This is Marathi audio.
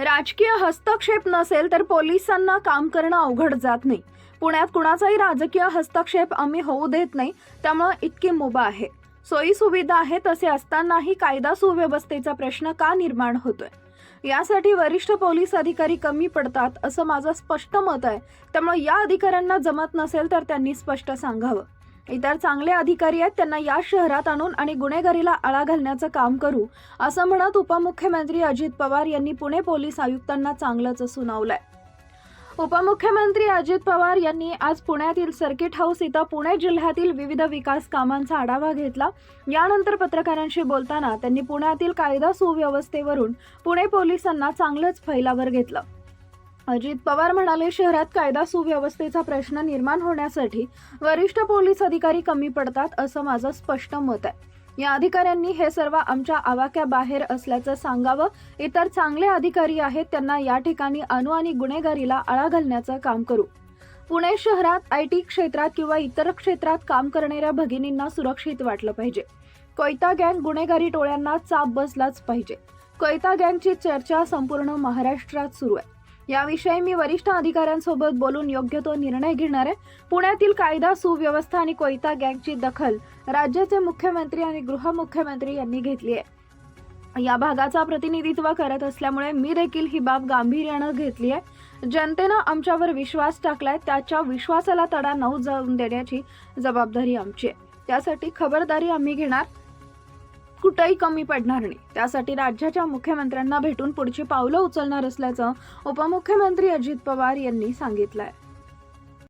राजकीय हस्तक्षेप नसेल तर पोलिसांना काम करणं अवघड जात नाही. पुण्यात कुणाचाही राजकीय हस्तक्षेप आम्ही होऊ देत नाही त्यामुळं इतकी मुभा आहे. सोयी सुविधा आहे तसे असतानाही कायदा सुव्यवस्थेचा प्रश्न का निर्माण होतोय? यासाठी वरिष्ठ पोलीस अधिकारी कमी पडतात असं माझं स्पष्ट मत आहे. त्यामुळे या अधिकाऱ्यांना जमत नसेल तर त्यांनी स्पष्ट सांगावं. इतर चांगले अधिकारी आहेत त्यांना या शहरात आणून आणि गुन्हेगारीला आळा घालण्याचं काम करू असं म्हणत उपमुख्यमंत्री अजित पवार यांनी पुणे पोलीस आयुक्तांना चांगलंच सुनावलंय. उपमुख्यमंत्री अजित पवार यांनी आज पुण्यातील सर्किट हाऊस इथं पुणे जिल्ह्यातील विविध विकास कामांचा आढावा घेतला. यानंतर पत्रकारांशी बोलताना त्यांनी पुण्यातील कायदा सुव्यवस्थेवरून पुणे पोलिसांना चांगलंच फैलावर घेतलं. अजित पवार म्हणाले शहरात कायदा सुव्यवस्थेचा प्रश्न निर्माण होण्यासाठी वरिष्ठ पोलीस अधिकारी कमी पडतात असं माझं स्पष्ट मत आहे. या अधिकाऱ्यांनी हे सर्व आमच्या आवाक्याबाहेर असल्याचं सांगावं. इतर चांगले अधिकारी आहेत त्यांना या ठिकाणी आणू आणि गुन्हेगारीला आळा घालण्याचं काम करू. पुणे शहरात आय टी क्षेत्रात किंवा इतर क्षेत्रात काम करणाऱ्या भगिनींना सुरक्षित वाटलं पाहिजे. कोयता गँग गुन्हेगारी टोळ्यांना चाप बसलाच पाहिजे. कोयता गँगची चर्चा संपूर्ण महाराष्ट्रात सुरू आहे. याविषयी मी वरिष्ठ अधिकाऱ्यांसोबत बोलून योग्य तो निर्णय घेणार आहे. पुण्यातील कायदा सुव्यवस्था आणि कोयता गँगची दखल राज्याचे मुख्यमंत्री आणि गृहमुख्यमंत्री यांनी घेतली आहे. या भागाचा प्रतिनिधित्व करत असल्यामुळे मी देखील ही बाब गांभीर्यानं घेतली आहे. जनतेनं आमच्यावर विश्वास टाकलाय त्याच्या विश्वासाला तडा न जाऊन देण्याची जबाबदारी आमची आहे. त्यासाठी खबरदारी आम्ही घेणार. कुठंही कमी पडणार नाही. त्यासाठी राज्याच्या मुख्यमंत्र्यांना भेटून पुढची पावलं उचलणार असल्याचं उपमुख्यमंत्री अजित पवार यांनी सांगितलं आहे